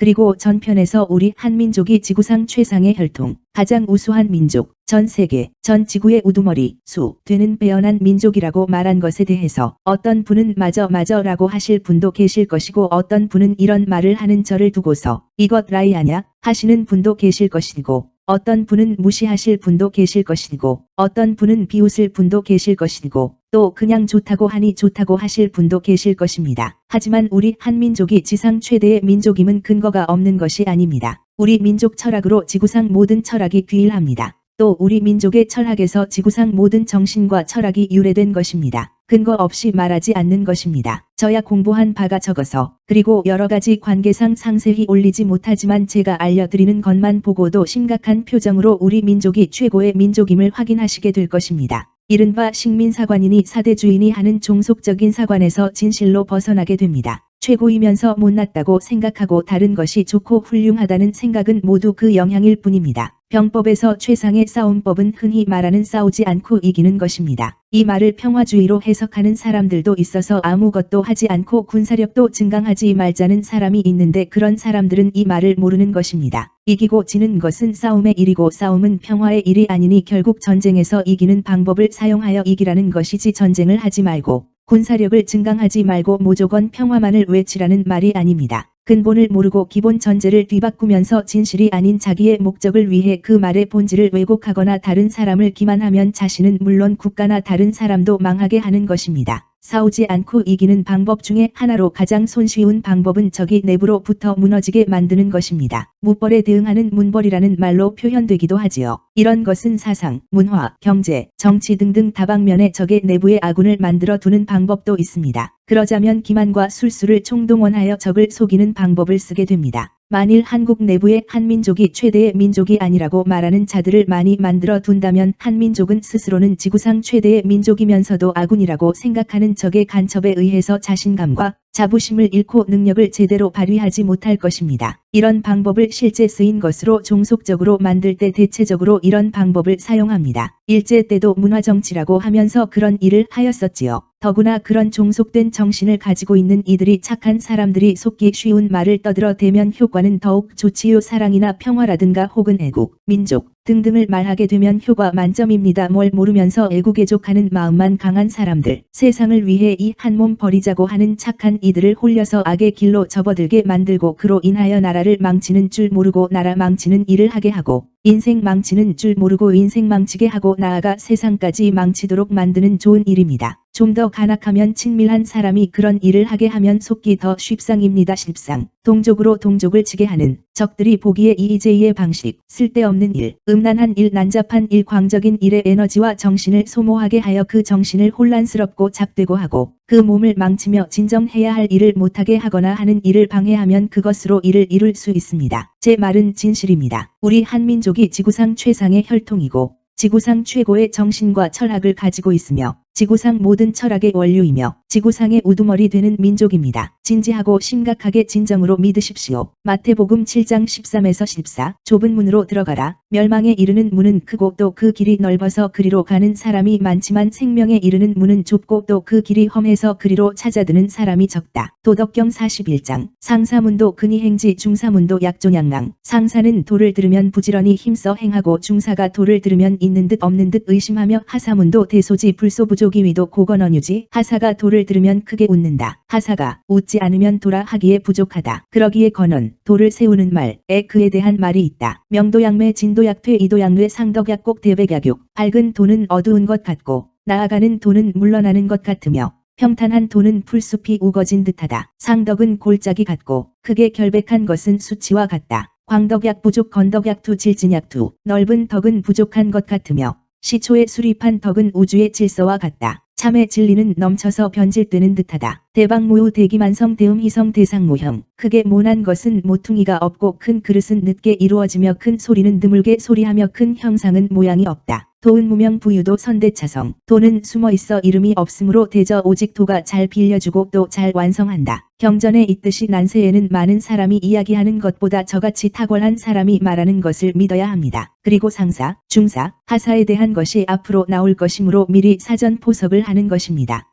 그리고 전편에서 우리 한민족이 지구상 최상의 혈통, 가장 우수한 민족, 전 세계, 전 지구의 우두머리, 수, 되는 빼어난 민족이라고 말한 것에 대해서 어떤 분은 맞어 맞어라고 하실 분도 계실 것이고 어떤 분은 이런 말을 하는 저를 두고서 이것 라이하냐 하시는 분도 계실 것이고 어떤 분은 무시하실 분도 계실 것이고 어떤 분은 비웃을 분도 계실 것이고 또 그냥 좋다고 하니 좋다고 하실 분도 계실 것입니다. 하지만 우리 한민족이 지상 최대의 민족임은 근거가 없는 것이 아닙니다. 우리 민족 철학으로 지구상 모든 철학이 귀일합니다. 또 우리 민족의 철학에서 지구상 모든 정신과 철학이 유래된 것입니다. 근거 없이 말하지 않는 것입니다. 저야 공부한 바가 적어서 그리고 여러 가지 관계상 상세히 올리지 못하지만 제가 알려드리는 것만 보고도 심각한 표정으로 우리 민족이 최고의 민족임을 확인하시게 될 것입니다. 이른바 식민사관이니 사대주인이 하는 종속적인 사관에서 진실로 벗어나게 됩니다. 최고이면서 못났다고 생각하고 다른 것이 좋고 훌륭하다는 생각은 모두 그 영향일 뿐입니다. 병법에서 최상의 싸움법은 흔히 말하는 싸우지 않고 이기는 것입니다. 이 말을 평화주의로 해석하는 사람들도 있어서 아무것도 하지 않고 군사력도 증강하지 말자는 사람이 있는데 그런 사람들은 이 말을 모르는 것입니다. 이기고 지는 것은 싸움의 일이고 싸움은 평화의 일이 아니니 결국 전쟁에서 이기는 방법을 사용하여 이기라는 것이지 전쟁을 하지 말고 군사력을 증강하지 말고 무조건 평화만을 외치라는 말이 아닙니다. 근본을 모르고 기본 전제를 뒤바꾸면서 진실이 아닌 자기의 목적을 위해 그 말의 본질을 왜곡하거나 다른 사람을 기만하면 자신은 물론 국가나 다른 사람도 망하게 하는 것입니다. 싸우지 않고 이기는 방법 중에 하나로 가장 손쉬운 방법은 적이 내부로부터 무너지게 만드는 것입니다. 무벌에 대응하는 문벌이라는 말로 표현되기도 하지요. 이런 것은 사상, 문화, 경제, 정치 등등 다방면에 적의 내부의 아군을 만들어 두는 방법도 있습니다. 그러자면 기만과 술수를 총동원하여 적을 속이는 방법을 쓰게 됩니다. 만일 한국 내부의 한민족이 최대의 민족이 아니라고 말하는 자들을 많이 만들어 둔다면 한민족은 스스로는 지구상 최대의 민족이면서도 아군이라고 생각하는 적의 간첩에 의해서 자신감과 자부심을 잃고 능력을 제대로 발휘하지 못할 것입니다. 이런 방법을 실제 쓰인 것으로 종속적으로 만들 때 대체적으로 이런 방법을 사용합니다. 일제 때도 문화정치라고 하면서 그런 일을 하였었지요. 더구나 그런 종속된 정신을 가지고 있는 이들이 착한 사람들이 속기 쉬운 말을 떠들어 대면 효과는 더욱 좋지요. 사랑이나 평화라든가 혹은 애국, 민족, 등등을 말하게 되면 효과 만점입니다. 뭘 모르면서 애국애족하는 마음만 강한 사람들, 세상을 위해 이 한 몸 버리자고 하는 착한 이들을 홀려서 악의 길로 접어들게 만들고 그로 인하여 나라를 망치는 줄 모르고 나라 망치는 일을 하게 하고 인생 망치는 줄 모르고 인생 망치게 하고 나아가 세상까지 망치도록 만드는 좋은 일입니다. 좀 더 간악하면 친밀한 사람이 그런 일을 하게 하면 속기 더 쉽상입니다. 십상. 동족으로 동족을 치게 하는 적들이 보기에 이의제의의 방식, 쓸데없는 일, 음란한 일, 난잡한 일, 광적인 일의 에너지와 정신을 소모하게 하여 그 정신을 혼란스럽고 잡되고 하고 그 몸을 망치며 진정해야 할 일을 못하게 하거나 하는 일을 방해하면 그것으로 일을 이룰 수 있습니다. 제 말은 진실입니다. 우리 한민족이 지구상 최상의 혈통이고 지구상 최고의 정신과 철학을 가지고 있으며 지구상 모든 철학의 원료이며 지구상의 우두머리 되는 민족입니다. 진지하고 심각하게 진정으로 믿으십시오. 마태복음 7장 13에서 14 좁은 문으로 들어가라. 멸망에 이르는 문은 크고 또 그 길이 넓어서 그리로 가는 사람이 많지만 생명에 이르는 문은 좁고 또 그 길이 험해서 그리로 찾아드는 사람이 적다. 도덕경 41장 상사문도 근위행지 중사문도 약조양랑 상사는 도를 들으면 부지런히 힘써 행하고 중사가 도를 들으면 있는 듯 없는 듯 의심하며 하사문도 대소지 불소부 조 조기 위도 고건언유지 하사가 도를 들으면 크게 웃는다. 하사가 웃지 않으면 도라 하기에 부족하다. 그러기에 건언 도를 세우는 말에 그에 대한 말이 있다. 명도양매 진도약퇴 이도양뇌 상덕약곡 대백약육 밝은 도는 어두운 것 같고 나아가는 도는 물러나는 것 같으며 평탄한 도는 풀숲이 우거진 듯하다. 상덕은 골짜기 같고 크게 결백한 것은 수치와 같다. 광덕약 부족 건덕약 투 질진약 투 넓은 덕은 부족한 것 같으며 시초에 수립한 덕은 우주의 질서와 같다. 참의 진리는 넘쳐서 변질되는 듯하다. 대방모우 대기만성 대음희성 대상모형. 크게 모난 것은 모퉁이가 없고 큰 그릇은 늦게 이루어지며 큰 소리는 드물게 소리하며 큰 형상은 모양이 없다. 도은 무명 부유도 선대차성. 도는 숨어 있어 이름이 없으므로 대저 오직 도가 잘 빌려주고 또 잘 완성한다. 경전에 있듯이 난세에는 많은 사람이 이야기하는 것보다 저같이 탁월한 사람이 말하는 것을 믿어야 합니다. 그리고 상사, 중사, 하사에 대한 것이 앞으로 나올 것이므로 미리 사전 포석을 하는 것입니다.